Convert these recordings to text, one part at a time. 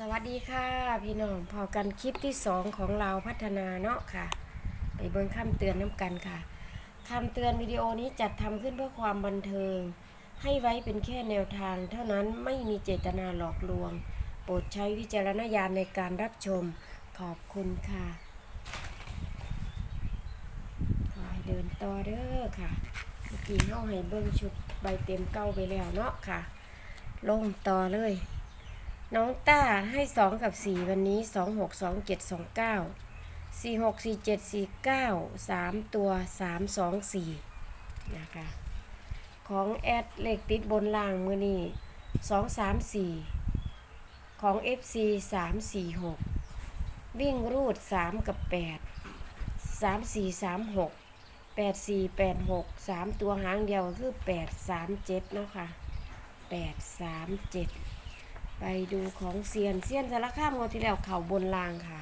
สวัสดีค่ะ พี่น้องพอกันคลิปที่สองของเราพัฒนาเนาะค่ะ ไปเบิ่งคำเตือนน้ำกันค่ะคำเตือนวิดีโอนี้จัดทำขึ้นเพื่อความบันเทิง ให้ไว้เป็นแค่แนวทาง เท่านั้นไม่มีเจตนาหลอกลวง โปรดใช้วิจารณญาณในการรับชมขอบคุณค่ะขอให้เดินต่อเด้อค่ะเมื่อกี้เข้าให้เบิ่งชุดใบเต็มเก้าไปแล้วเนาะค่ะลงต่อเลย น้องต้าให้สองกับสี่วันนี้สองหกสองเจ็ดสองเก้าสี่หกสี่เจ็ดสี่เก้าสามตัวสามสองสี่นะคะ ของแอดเลขติดบนล่างมือนี้สองสามสี่ของ FC สามสี่หกวิ่งรูดสามกับแปดสามสี่สามหกแปดสี่แปดหกสามตัวหางเดียวคือแปดสามเจ็ดเนาะค่ะแปดสามเจ็ด ไปดูของเซียนเซียนสารคามงวดที่แล้วเข่าบนรางค่ะ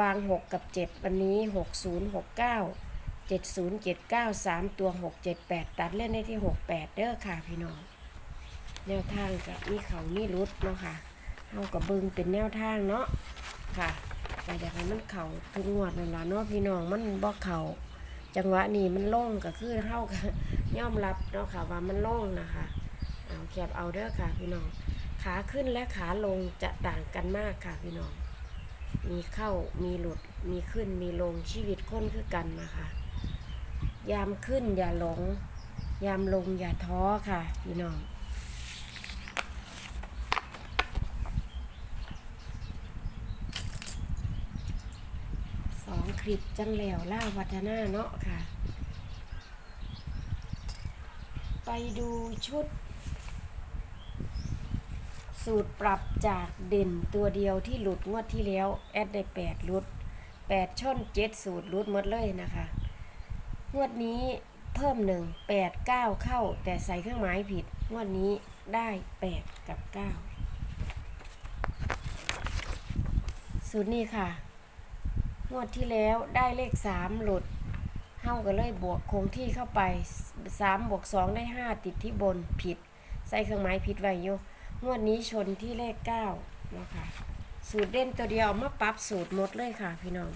วางหกกับเจ็ดวันนี้หกศูนย์หกเก้าเจ็ดศูนย์เจ็ดเก้าสามตัวหกเจ็ดแปดตัดเล่นได้ที่หกแปดเด้อค่ะพี่น้อง แนวทางกับมีเขามีรุดเนาะค่ะเฮากับเบิงเป็นแนวทางเนาะค่ะแต่อยากให้มันเข่าทุกงวดนั่นละเนาะพี่น้องมันบ่เข่าจังหวะนี้มันโล่งก็คือเฮากับย่อมรับเนาะค่ะว่ามันโล่งนะคะเอาแคบเอาเด้อค่ะพี่น้อง ขาขึ้นและขาลงจะต่างกันมากค่ะพี่น้อง มีเข้ามีหลุดมีขึ้นมีลงชีวิตคนคือกันนะคะ ยามขึ้นอย่าหลง ยามลงอย่าท้อค่ะพี่น้องสองคลิปจังแล้วล่าวัฒนาเนาะค่ะ ไปดูชุด สูตรปรับจากเด่นตัวเดียวที่หลุดงวดที่แล้ว แอดได้แปดหลุดแปดช่อนเจ็ดสูตรหลุดหมดเลยนะคะ งวดนี้เพิ่มหนึ่งแปดเก้าเข้า แต่ใส่เครื่องหมายผิด งวดนี้ได้แปดกับเก้าสูตรนี้ค่ะ งวดที่แล้วได้เลขสามหลุดเท่ากันเลยบวกคงที่เข้าไปสามบวกสองได้ห้าติดที่บนผิด ใส่เครื่องหมายผิดไว้อยู่ งวดนี้ชนที่เลขเก้านะคะสูตรเด่นตัวเดียวเอามาปรับสูตรหมดเลยค่ะพี่น้อง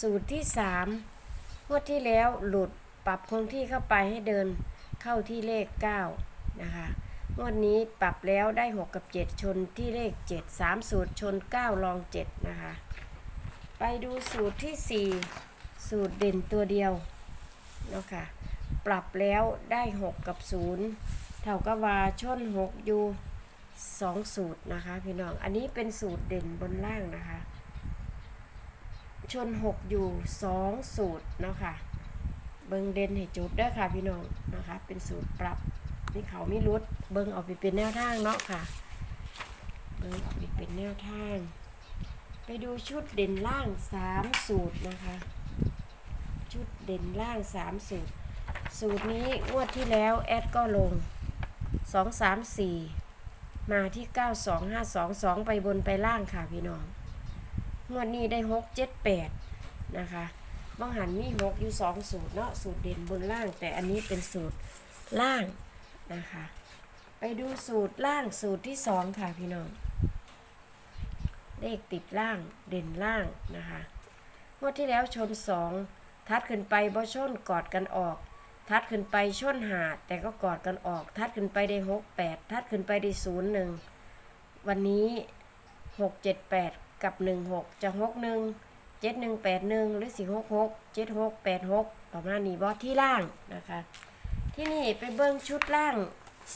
สูตรที่สามงวดที่แล้วหลุดปรับคงที่เข้าไปให้เดินเข้าที่เลขเก้านะคะงวดนี้ปรับแล้วได้หกกับเจ็ดชนที่เลขเจ็ดสามสูตรชนเก้าลองเจ็ดนะคะ ไปดูสูตรที่สี่สูตรเด่นตัวเดียวเนาะค่ะ ปรับแล้วได้หกกับศูนย์เท่ากับว่าชนหกอยู่ สองสูตรนะคะพี่น้อง อันนี้เป็นสูตรเด่นบนล่างนะคะ ชนหกอยู่สองสูตรเนาะค่ะ เบิงเด่นให้จบเด้ค่ะพี่น้องนะคะ เป็นสูตรปรับนี่เขาไม่รุด เบิงเอาไปเป็นแนวทางเนาะค่ะ เบิงเอาไปเป็นแนวทาง ไปดูชุดเด่นล่างสามสูตรนะคะ ชุดเด่นล่างสามสูตร สูตรนี้งวดที่แล้วแอดก็ลงสองสามสี่ มาที่เก้าสองห้าสองสองไปบนไปล่างค่ะพี่น้อง งวดนี้ได้หกเจ็ดแปดนะคะบางหันมีหกอยู่สองสูตรเนาะ สูตรเด่นบนล่าง แต่อันนี้เป็นสูตรล่างนะคะ ไปดูสูตรล่างสูตรที่สองค่ะพี่น้อง เลขติดล่างเด่นล่างนะคะ งวดที่แล้วชนสองทัดขึ้นไปบ่ชนกอดกันออก ทัดขึ้นไปชนหาแต่ก็กอดกันออก ทัดขึ้นไปได้หกแปดทัดขึ้นไปได้ศูนย์หนึ่งวันนี้หกเจ็ดแปดกับหนึ่งหกจะหกหนึ่งเจ็ดหนึ่งแปดหนึ่งหรือสี่หกหกเจ็ดหกแปดหกประมาณนี้บอที่ล่างนะคะ ที่นี่ไปเบิ้งชุดล่าง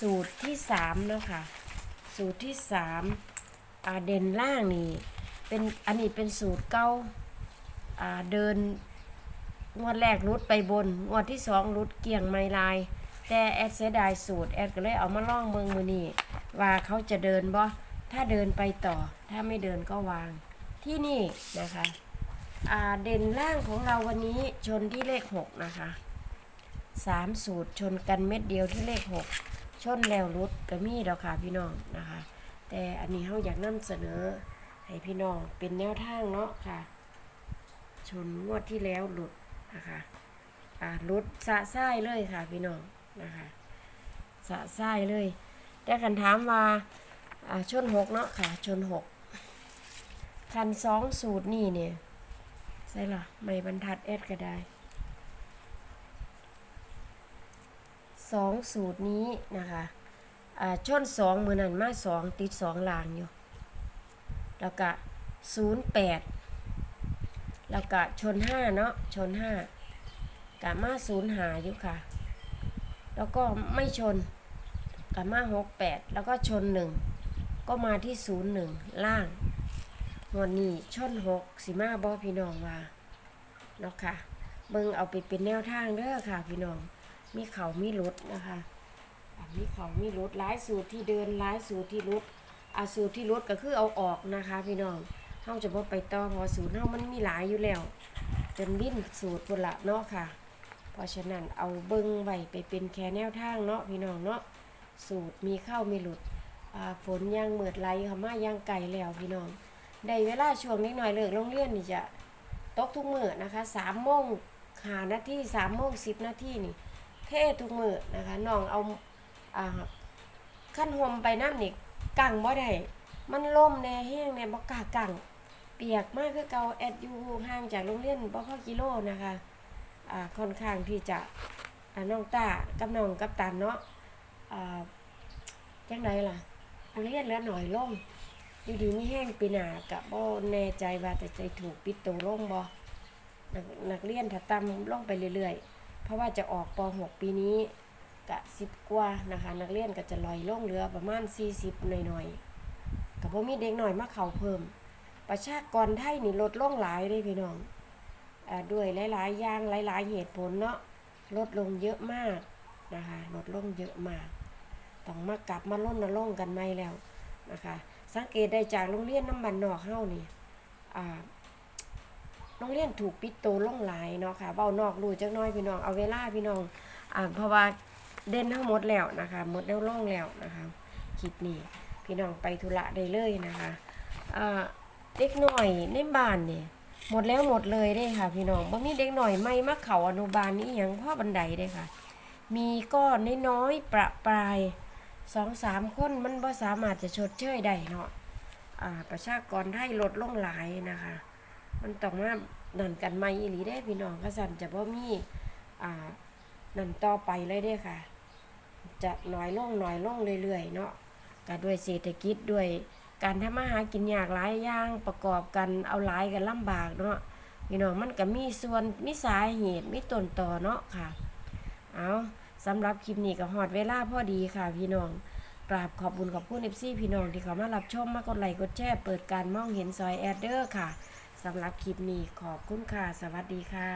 สูตรที่สามเนาะคะสูตรที่สามเด่นล่างนี่เป็นอันนี้เป็นสูตรเก้าเดิน งวดแรกรุดไปบน งวดที่สองรุดเกี่ยงไม้ลาย แต่แอดเสียดายสูตร แอดก็เลยเอามาล่องเมืองมือนี่ว่าเขาจะเดินบ่ถ้าเดินไปต่อ ถ้าไม่เดินก็วาง ที่นี่นะคะเด่นล่างของเราวันนี้ชนที่เลขหกนะคะสามสูตรชนกันเม็ดเดียวที่เลขหกชนแล้วรุดก็มีดอกค่ะพี่น้องนะคะ แต่อันนี้เขาอยากนำเสนอให้พี่น้องเป็นแนวทางเนาะค่ะ ชนงวดที่แล้วหลุด นะคะอ่าหลุดสะไส้เลยค่ะพี่น้องนะคะสะไส้เลยแต่คันถามว่าอ่าชนหกเนาะค่ะชนหกคันสองสูตรนี่เนี่ยใช่ล่ะไม่บรรทัดแอดก็ได้สองสูตรนี้นะคะอ่าชนสองมือนันมาสองติดสองลางอยู่ แล้วก็ศูนย์แปด แล้วก็ชนห้าเนาะชนห้ากะมาศูนย์หาอยู่ค่ะ แล้วก็ไม่ชนกะมาหกแปดแล้วก็ชนหนึ่งก็มาที่ศูนย์หนึ่งล่างงวดนี้ชนหกสิมาบอพี่น้องว่าเนาะค่ะเบิ่งเอาไปเป็นแนวทางเด้อค่ะ พี่น้องมีเขามีรถนะคะอะมีเขามีรถหลายสูตรที่เดินหลายสูตรที่รถอาสูตรที่รถก็คือเอาออกนะคะ พี่น้อง เฮาจะบ่ไปต่อพอสูตรเฮามันมีหลายอยู่แล้วจนวิ่นสูตรพุ่นละเนาะค่ะ เพราะฉะนั้นเอาเบิ่งไว้ไปเป็นแค่แนวทางเนาะพี่น้องเนาะสูตรมีเข้ามีหลุดฝนยังเหมือดไหลเข้ามายังไก่แล้วพี่น้องได้เวลาช่วงนิดหน่อยเลิกโรงเรียนนี่จะตกทุกมือนะคะสามโมงหานาทีสามโมงสิบนาทีนี่เททุกมือนะคะน้องเอาอ่าขั้นห่มไปน้ำนี่กังบ่ได้มันล่มแน่แห้งแน่บ่กล้ากัง เปียกมากคือเกาแอดอยู่ห่างจากโรงเรียนบ่พอกิโลนะคะอ่าค่อนข้างที่จะอ่าน้องตากับน้องกับตันเนาะอ่าจังไดล่ะนักเรียนเหลือหน่อยลงอยู่ดีไม่แห้งปีหนากะบ่แน่ใจว่าแต่ใจถูกปิดตัวลงบ่นักนักเรียนถ้าต่ำลงไปเรื่อยๆ เพราะว่าจะออกป .6 ปีนี้กะ10กว่านะคะ นักเรียนก็จะลอยลงเหลือประมาณ 40 หน่อยๆก็บ่มีเด็กหน่อยมาเข้าเพิ่ม ประชากรไทยนี่ลดลงหลายเด้พี่น้องอด้วยหลายๆอย่างหลาย ๆ เหตุผลเนาะลดลงเยอะมากนะคะลดลงเยอะมากต้องมากลับมาล่นมาล่งกันไม่แล้วนะคะ สังเกตได้จากโรงเรียนน้ำมันนอกเฮ้านี่โรงเรียนถูกปิดโตล่งหลายเนาะค่ะเบ้านอกรูจักน้อยพี่น้องเอาเวลาพี่น้องอ่าเพราะว่าเด่นทั้งหมดแล้วนะคะหมดแล้วล่งแล้วนะคะคลิปนี้พี่น้องไปธุระได้เลยนะคะอ่า เด็กหน่อยในบ้านเนี่ยหมดแล้วหมดเลยได้ค่ะ พี่น้องบ่มีเด็กหน่อยไม่มาเขาอนุบาลนี่ยังพ่อบันไดได้ค่ะ มีก็น้อยๆประปรายสองสามคนมันบ่สามารถจะชดเชยได้เนาะอ่าประชากรไทยลดลงหลายนะคะ มันต้องมานั่นกันไม่อีหลีได้พี่น้องกสันจะบ่มีอ่านั่นต่อไปเลยเด้ค่ะ จะน้อยลงน้อยลงเรื่อยๆเนาะก็ด้วยเศรษฐกิจด้วย การทำมาหากินยากหลายอย่างประกอบกันเอาหลายกันลำบากเนาะพี่น้องมันก็มีส่วนมีสาเหตุมีต้นต่อเนาะค่ะ เอาสำหรับคลิปนี้ก็ฮอดเวลาพอดีค่ะ พี่น้องกราบขอบบุญขอบคุณเอฟซีพี่น้องที่เขามารับชมมากดไลค์กดแชร์เปิดการมองเห็นซอยแอดเดอร์ค่ะสำหรับคลิปนี้ขอบคุณค่ะ สวัสดีค่ะ